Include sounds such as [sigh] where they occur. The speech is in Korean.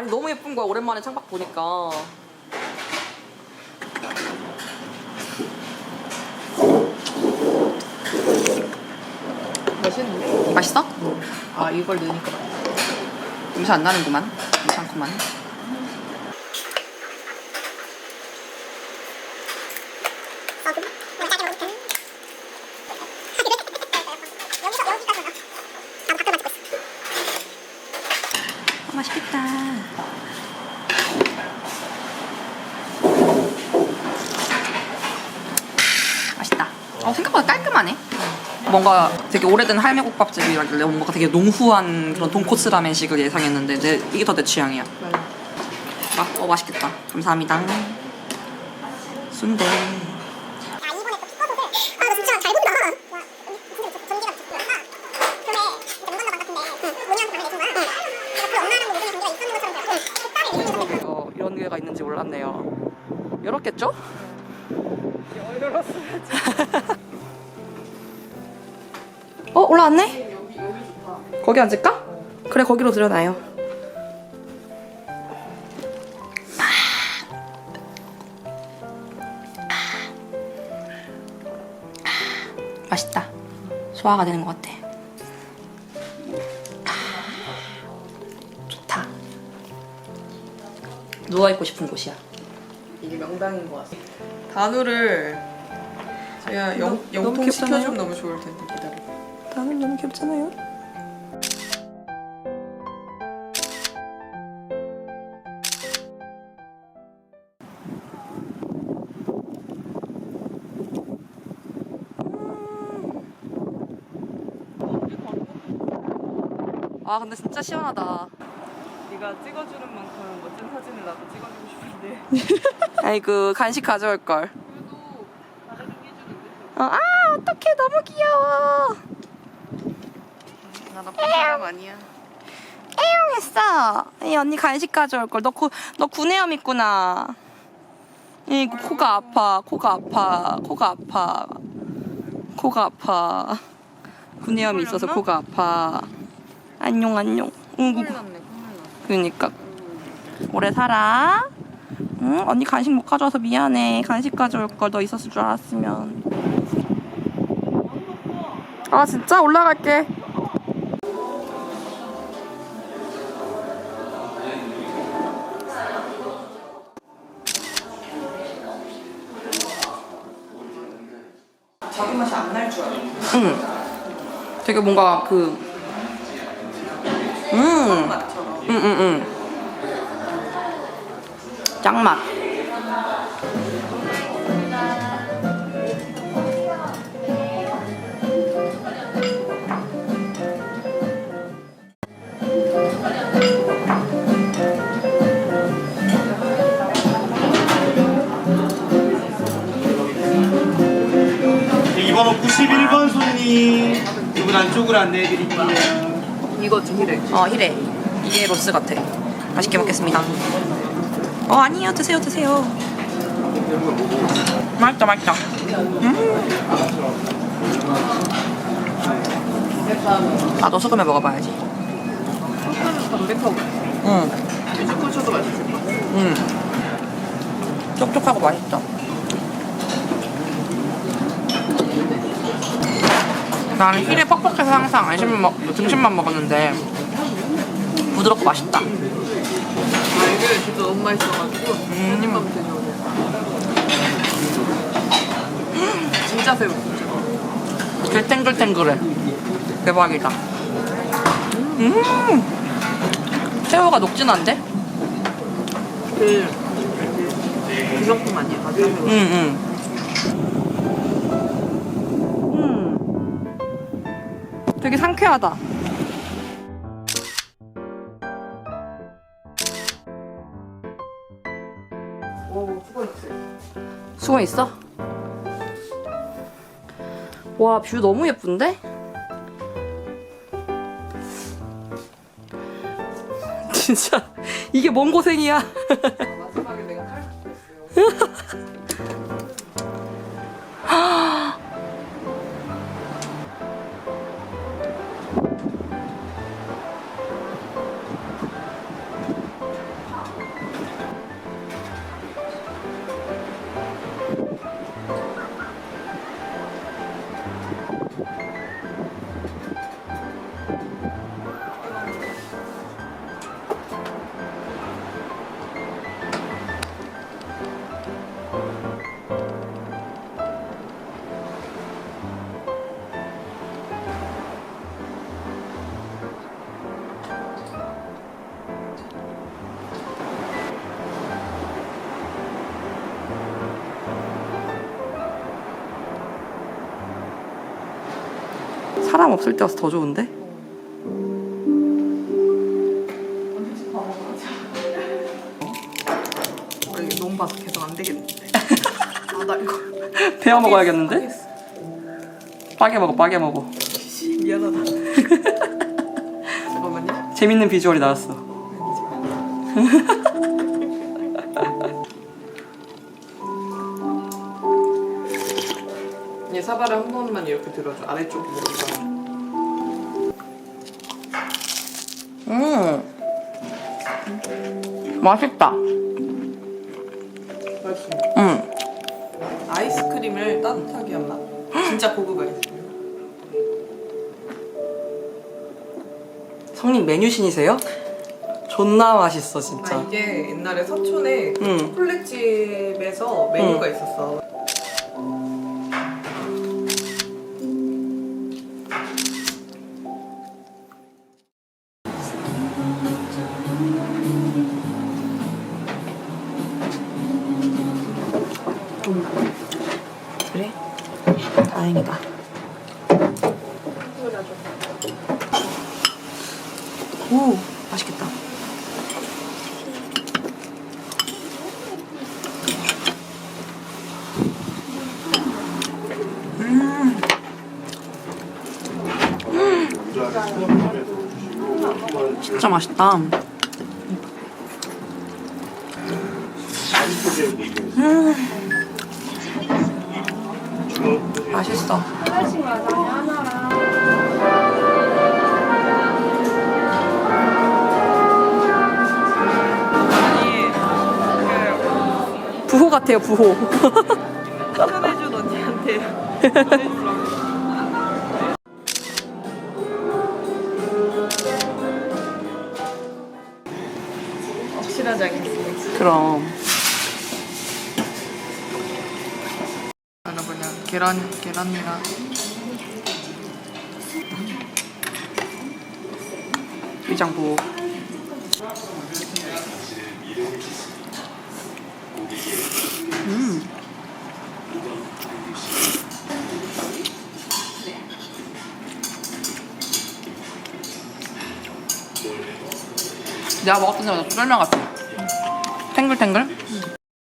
아니 너무 예쁜 거야. 오랜만에 창밖 보니까 맛있는데? 맛있어? 아 이걸 넣으니까. 냄새 안 나는구만. 괜찮구만. 아, 맛있겠다 맛있다 어 생각보다 깔끔하네 뭔가 되게 오래된 할매국밥집이라길래 뭔가 되게 농후한 그런 돈코츠 라멘식을 예상했는데 내, 이게 더 내 취향이야. 아, 어 맛있겠다. 감사합니다. 순대. 야 이번에 또 피커도를 아너 진짜 잘 본다. 와 근데 전기가 좋구나. 그래 진짜 못 만나봤 같은데. 모니한테 말해 정말 그래서 그 엄마랑 모르는 관계가 있었는 것처럼 들었고 딸을 이기는 것처럼 어, 이런 게가 있는지 몰랐네요. 열었겠죠? 어 올라왔네? 거기 앉을까? 그래 거기로 들여놔요 맛있다 소화가 되는 것 같아 좋다 누워있고 싶은 곳이야 이게 명당인 것 같아. 단우를 제가 영, 영통? 시켜주면 너무 좋을 텐데 기다려. 나는 너무 귀엽잖아요. 아 근데 진짜 시원하다. 네가 찍어주는 만큼 멋진 사진을 나도 찍어주고 싶은데. [laughs] 아이고 간식 가져올 걸. 그래도 받아주기 해주는데. 어, 아 어떡해 너무 귀여워. 나 나쁜 사람 아니야. 했어. 이 언니 간식 가져올 걸. 너, 구, 너 구내염 있구나. 이 코가 아파. 코가 아파. 코가 아파. 코가 아파. 구내염이 있어서 코가 아파. 안녕 안녕. 응, 콧물 났네. 콧물 났어. 그니까 오래 살아. 응? 언니 간식 못 가져와서 미안해. 간식 가져올 걸 너 있었을 줄 알았으면. 아 진짜 올라갈게. 자기 맛이 안 날 줄 알아. 응. 되게 뭔가 그 음. 맛처럼. 응, 응, 응. 짱맛. 1번 손님 두분 안쪽으로 안내해 드릴게요. 이거 히레. 어 히레. 이게 로스 같아. 맛있게 먹겠습니다. 어 아니요 드세요 드세요. 맛있다 맛있다. 음. 아, 나도 소금에 먹어봐야지. 담백하고 응. 음. 음. 촉촉하고 맛있다. 나는 힐에 퍽퍽해서 항상 안심만 먹, 등심만 먹었는데 부드럽고 맛있다. 아 이게 진짜 너무 맛있어가지고 돼. 진짜 새우 진짜. 되게 탱글탱글해. 대박이다. 음. 새우가 녹진 않대? 그, 그 정품 아니야 가짜 새우. 응, 응. 되게 상쾌하다. 오 수고 있어. 수고 있어? 와, 뷰 너무 예쁜데? [laughs] 진짜 이게 뭔 고생이야. 마지막에 내가 탈출했어요. [laughs] 사람 없을 때 와서 더 좋은데? 어, 이게 너무 바삭해서 안 되겠는데. [laughs] 아, 나 이거. 배워 먹어야겠는데? 빠게 먹어, 빠게 먹어. 미안하다. [laughs] 잠깐만요. 재밌는 비주얼이 나왔어. 사발을 한 번만 이렇게 들어줘. 아래쪽 부분만. 음. 맛있다. 맛있어. 음. 아이스크림을 따뜻하게 한 맛. 진짜 고급 아이스크림. 성님 메뉴신이세요? 존나 맛있어, 아, 진짜. 이게 옛날에 서촌에 그 응. 초콜릿집에서 메뉴가 있었어. 다행이다. 오, 맛있겠다. 진짜 맛있다. 맛있어. 아니, 그, 부호 같아요, 부호. 추천해준 언니한테. 확실하지 않겠습니까? 그럼. 나는 그냥 계란, 계란이랑 위장 부호. 음. 내가 먹었던 데보다 쫄면 같아. 탱글탱글?